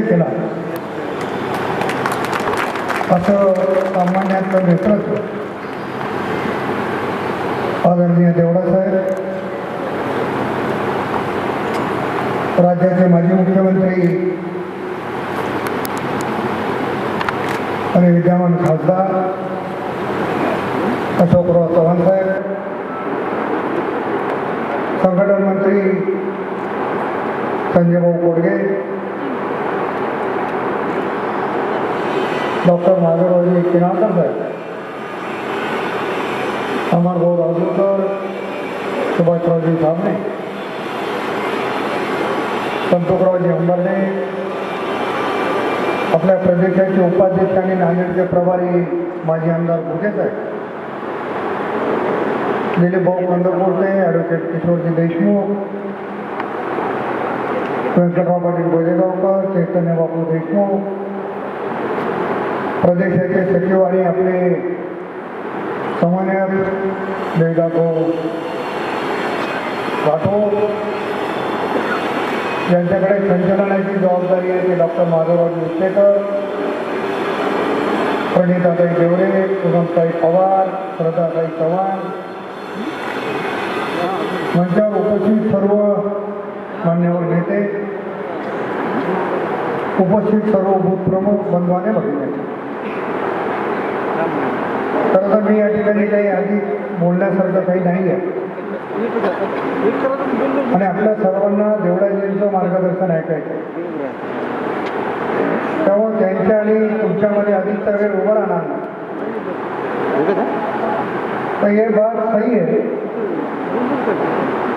परिचय केला. असं सामान्याचं नेतृत्व आदरणीय देवडासाहेब राज्याचे माजी मुख्यमंत्री. आणि विद्यमान खासदार. अशोकराव चव्हाण साहेब. संघटन मंत्री. संजयभाऊ कोडगे. कोडगे डॉक्टर नागररावजी किनाळकर साहेब अमरभाऊ राजूरकर सुभाषरावजी साबणे संतोषरावजी अंबरणे आपल्या प्रदेशाचे उपाध्यक्ष आणि नांदेडचे प्रभारी माजी आमदार भुके साहेब दिलीप भाऊ कंदपूरचे ॲडव्होकेट किशोरजी देशमुख व्यंकटराव पाटील गोजेगावकर चैतन्य बापू देशमुख प्रदेशाचे सचिव आणि आपले समन्वयक देवदाभाऊ राठोड यांच्याकडे संचलनाची जबाबदारी आहे ते डॉक्टर माधवराव उच्चेकर प्रणिताताई देवरे पूनमताई पवार श्रद्धाताई चव्हाण मंचावर उपस्थित सर्व मान्यवर नेते उपस्थित सर्व बूथ प्रमुख बंधवाने भगिनी खरं तर मी या ठिकाणी काही आधी बोलण्यासारखं काही नाही आहे आणि आपल्या सर्वांना देवळाजींचं मार्गदर्शन ऐकायचं त्यामुळे त्यांच्या आणि तुमच्यामध्ये अधिकचा वेळ उभा राहणार तर हे बात सही आहे.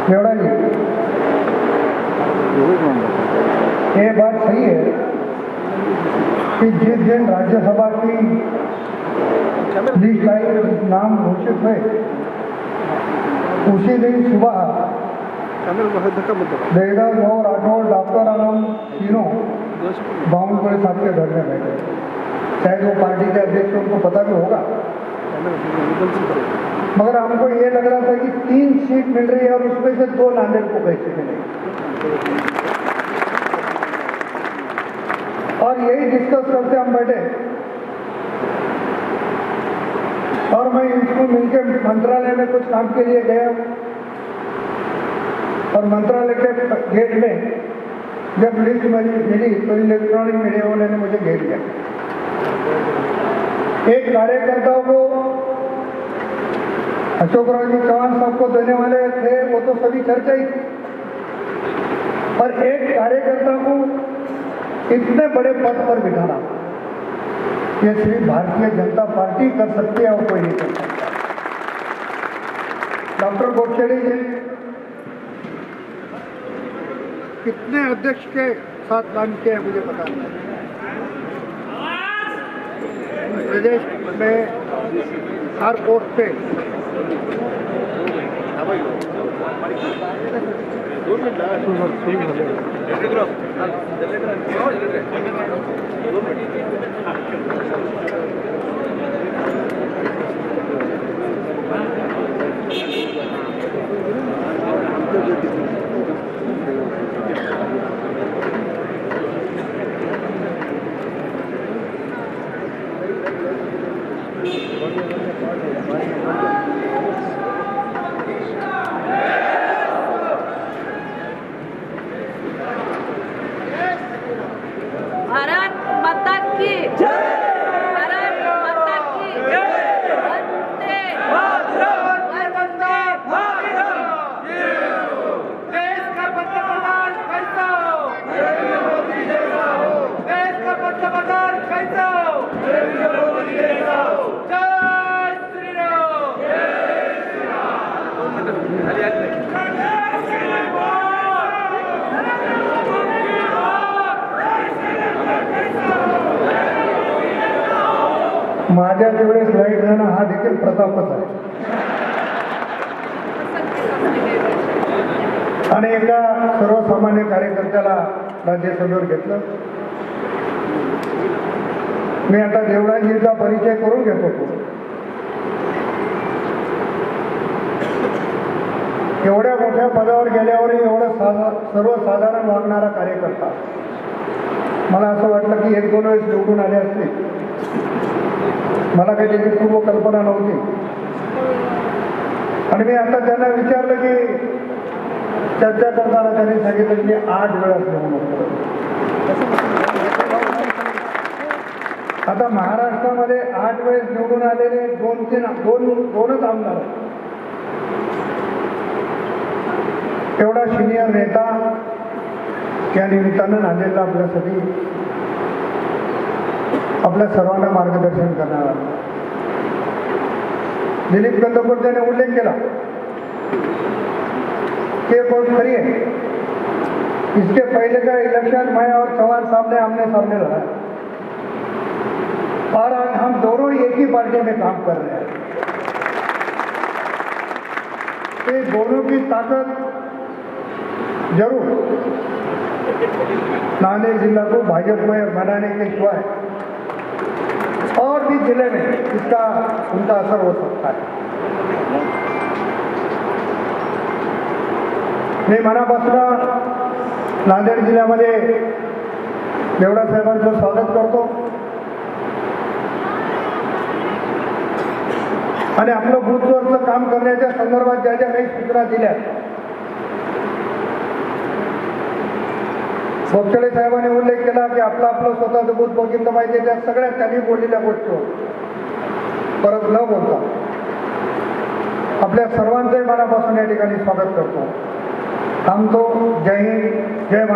देवळाजी हे बात सही आहे. कि जिस दिन राज्यसभा की लिस्ट आई नाम घोषित हुए उसी दिन सुबह देवदास भाऊ राठौर डॉक्टर आलम तीनों बावनकुड़े साहब के घर में बैठे। शायद वो पार्टी के अध्यक्ष उनको पता भी होगा। मगर हमको ये लग रहा था कि तीन सीट मिल रही है और उसमें से दो नांदेड़ को कैसे मिलेगी और यही डिस्कस करते हम बैठे। और मैं इसको मिलके मंत्रालय में कुछ काम के लिए गया और मंत्रालय के गेट में जब लिस्ट मिली मिली तो इलेक्ट्रॉनिक मीडिया वाले ने मुझे घेर लिया। एक कार्यकर्ता को अशोकराव जी चौहान को देने वाले थे, वो तो सभी चर्चा ही और एक कार्यकर्ता को इतने बड़े पद पर बिठाना ये सिर्फ़ भारतीय जनता पार्टी कर सकती है और कोई नहीं कर सकता। डॉक्टर गोडछेड़ी जी, कितने अध्यक्ष के साथ काम किए हैं मुझे पता नहीं। प्रदेश में हर पोस्ट पे Gracias. माझ्या वेळेस लाइट जाणं हा देखील प्रतापच आहे. आणि एका सर्वसामान्य कार्यकर्त्याला राज्यसभेवर घेतलं. मी आता देवळांजीचा परिचय करून घेत. होतो एवढ्या मोठ्या पदावर गेल्यावर एवढं साधा सर्वसाधारण वागणारा कार्यकर्ता. मला असं वाटलं की एक दोन वेळेस निवडून आले असते. मला काही त्याची पूर्वकल्पना नव्हती. आणि मी आता त्यांना विचारलं की चर्चा करताना त्यांनी सांगितलं की मी आठ वेळाच निवडणूक आता महाराष्ट्रामध्ये आठ वेळेस निवडून आलेले दोन तीन दोन दोनच आमदार एवढा सिनियर नेता या निमित्तानं नांदेडला आपल्यासाठी आपल्या सर्वांना मार्गदर्शन करणारा. दिलीप कंदपूर त्याने उल्लेख केला. कि ये बहुत खरी है इसके पहले का इलेक्शन मैं और चौहान सामने आमने सामने लड़ा है। और आज हम दोनों एक ही पार्टी में काम कर रहे हैं. ये दोनों की ताकत जरूर. नांदेड़ जिला को भाजपमय बनाने के सिवाय और भी जिले में इसका उनका असर हो सकता है. मी मनापासून नांदेड जिल्ह्यामध्ये देवडा साहेबांचं स्वागत करतो. आणि आपलं बूथवरचं काम करण्याच्या संदर्भात ज्या ज्या काही सूचना दिल्या बोपचडे साहेबांनी उल्लेख केला की आपलं आपलं स्वतःचं बूथ बघितलं पाहिजे त्या सगळ्या त्यांनी बोललेल्या गोष्टी. परत न बोलता. आपल्या सर्वांचंही मनापासून या ठिकाणी स्वागत करतो. थांबतो. जय हिंद. जय महाराष्ट्र